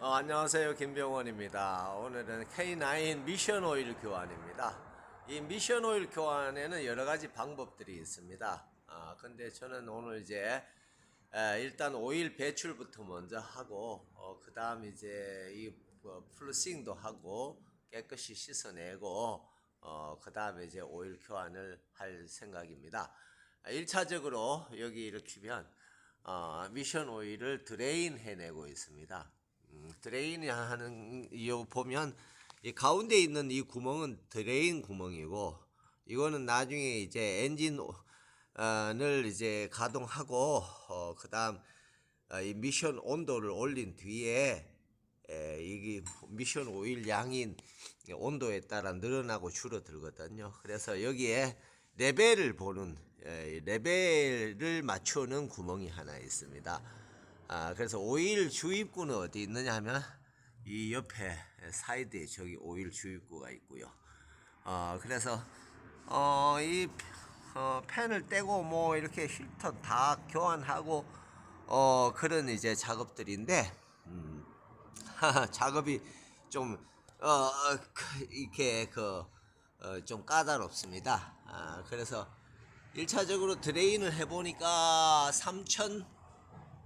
어, 안녕하세요. 김병원입니다. 오늘은 K9 미션 오일 교환입니다. 이 미션 오일 교환에는 여러 가지 방법들이 있습니다. 아, 근데 저는 오늘 이제 에, 일단 오일 배출부터 먼저 하고 어, 그 다음 이제 이 어, 플러싱도 하고 깨끗이 씻어내고 어, 그 다음에 이제 오일 교환을 할 생각입니다. 1차적으로 여기 이렇게면 어, 미션 오일을 드레인 해내고 있습니다. 음, 드레인 하는 이유 보면 이 가운데 있는 이 구멍은 드레인 구멍이고 이거는 나중에 이제 엔진을 이제 가동하고 어, 그다음 어, 이 미션 온도를 올린 뒤에 에, 이게 미션 오일 양인 온도에 따라 늘어나고 줄어들거든요. 그래서 여기에 레벨을 보는 에, 레벨을 맞추는 구멍이 하나 있습니다. 아, 그래서 오일 주입구는 어디 있느냐 하면 이 옆에 사이드에 저기 오일 주입구가 있고요. 어, 그래서 어, 이 어, 팬을 떼고 뭐 이렇게 필터 다 교환하고 어, 그런 이제 작업들인데 음, 작업이 좀 어, 그, 이렇게 그 어, 좀 까다롭습니다. 아, 그래서 1차적으로 드레인을 해보니까 3,000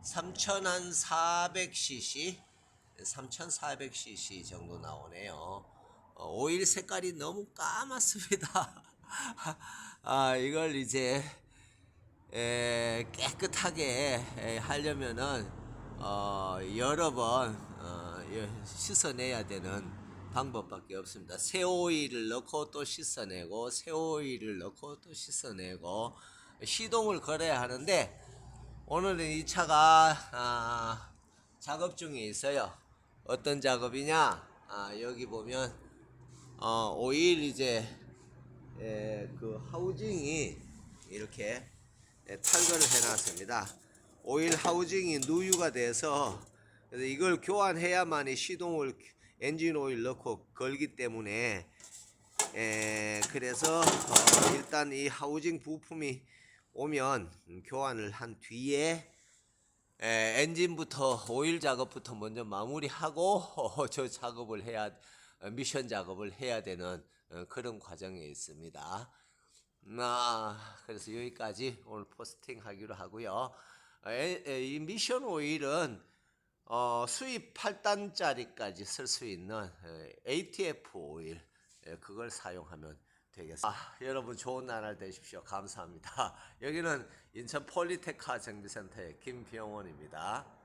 3,000한 400cc 3,400cc 정도 나오네요. 어, 오일 색깔이 너무 까맣습니다. 아, 이걸 이제 에, 깨끗하게 에, 하려면은 어, 여러 번 어, 예, 씻어내야 되는 방법밖에 없습니다. 새 오일을 넣고 또 씻어내고 새 오일을 넣고 또 씻어내고 시동을 걸어야 하는데 오늘은 이 차가 아, 작업 중에 있어요. 어떤 작업이냐? 아, 여기 보면 어, 오일 이제 에, 그 하우징이 이렇게 에, 탈거를 해놨습니다. 오일 하우징이 누유가 돼서 그래서 이걸 교환해야만이 시동을 엔진 오일 넣고 걸기 때문에 에, 그래서 어, 일단 이 하우징 부품이 오면 음, 교환을 한 뒤에 에, 엔진부터 오일 작업부터 먼저 마무리하고 어, 저 작업을 해야 어, 미션 작업을 해야 되는 어, 그런 과정에 있습니다. 음, 아, 그래서 여기까지 오늘 포스팅 하기로 하고요. 에, 에, 이 미션 오일은 어, 수입 8단짜리까지 쓸 수 있는 에, ATF 오일 에, 그걸 사용하면 되겠습니다. 아, 여러분 좋은 나날 되십시오. 감사합니다. 여기는 인천 폴리테카 정비센터의 김병원입니다.